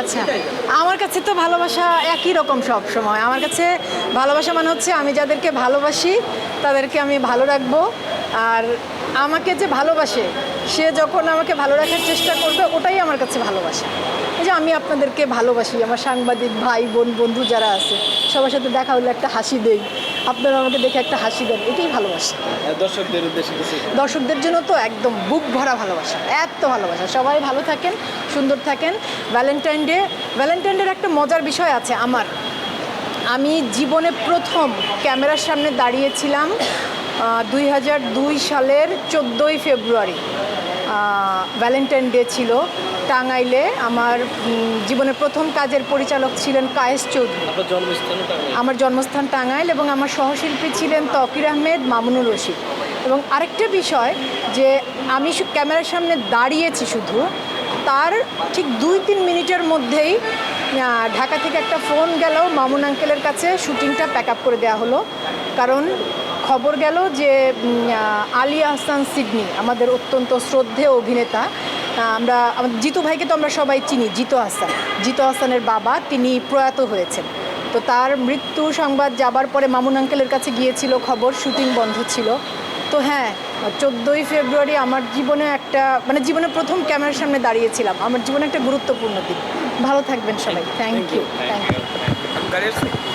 আচ্ছা আমার কাছে তো ভালোবাসা একই রকম সব সময় আমার কাছে ভালোবাসা মানে হচ্ছে আমি যাদেরকে ভালোবাসি তাদেরকে আমি ভালো রাখব। আর আমাকে যে ভালোবাসে সে যখন আমাকে ভালো রাখার চেষ্টা করবে ওটাই আমার কাছে ভালোবাসা। এই যে আমি আপনাদেরকে ভালোবাসি আমার সাংবাদিক ভাই বোন বন্ধু যারা আছে সবার সাথে দেখা হলে একটা হাসি দেই। আপনারা আমাকে দেখে একটা হাসি দেন এটাই ভালোবাসা। দর্শকদের উদ্দেশ্যে দর্শকদের জন্য তো একদম বুক ভরা ভালোবাসা এত ভালোবাসা। সবাই ভালো থাকেন সুন্দর থাকেন। ভ্যালেন্টাইন ডে ভ্যালেন্টাইন ডের একটা মজার বিষয় আছে আমার। আমি জীবনে প্রথম ক্যামেরার সামনে দাঁড়িয়েছিলাম দুই হাজার দুই সালের চোদ্দোই ফেব্রুয়ারি। ভ্যালেন্টাইন ডে ছিল। টাঙ্গাইলে আমার জীবনের প্রথম কাজের পরিচালক ছিলেন কায়েস চৌধুরী। আমার জন্মস্থান টাঙ্গাইল এবং আমার সহশিল্পী ছিলেন তকির আহমেদ মামুনুর রশিদ। এবং আরেকটা বিষয় যে আমি ক্যামেরার সামনে দাঁড়িয়েছি শুধু তার ঠিক দুই তিন মিনিটের মধ্যেই ঢাকা থেকে একটা ফোন গেল মামুন আঙ্কেলের কাছে শুটিংটা প্যাক আপ করে দেওয়া হলো। কারণ খবর গেল যে আলী আহসান সিডনি আমাদের অত্যন্ত শ্রদ্ধেয় অভিনেতা আমরা জিতু ভাইকে তো আমরা সবাই চিনি জিতু হাসান জিতু আহসানের বাবা তিনি প্রয়াত হয়েছেন। তো তার মৃত্যু সংবাদ যাবার পরে মামুন আঙ্কেলের কাছে গিয়েছিল খবর শুটিং বন্ধ ছিল। তো হ্যাঁ চোদ্দোই ফেব্রুয়ারি আমার জীবনে একটা মানে জীবনে প্রথম ক্যামেরার সামনে দাঁড়িয়েছিলাম। আমার জীবনে একটা গুরুত্বপূর্ণ দিন। ভালো থাকবেন সবাই। Thank you thank you